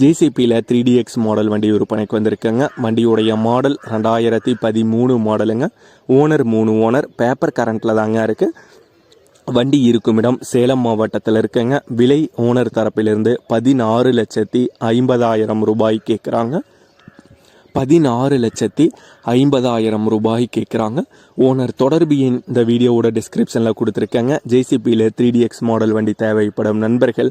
ஜேசிபியில் three DX model வண்டி விற்பனைக்கு வந்திருக்கேங்க. வண்டியுடைய மாடல் ரெண்டாயிரத்தி பதிமூணு மாடலுங்க ஓனர் மூணு ஓனர் பேப்பர் கரண்ட்டில் தாங்க இருக்குது வண்டி இருக்கும் இடம் சேலம் மாவட்டத்தில் இருக்குங்க. விலை ஓனர் தரப்பிலிருந்து பதினாறு லட்சத்தி ஐம்பதாயிரம் ரூபாய் கேட்குறாங்க பதினாறு லட்சத்தி ஐம்பதாயிரம் ரூபாய் கேட்குறாங்க ஓனர் தொடர்பு எண் இந்த வீடியோவோட டிஸ்கிரிப்ஷனில் கொடுத்துருக்கேங்க. ஜேசிபியில் த்ரீ டிஎக்ஸ் மாடல் வண்டி தேவைப்படும் நண்பர்கள்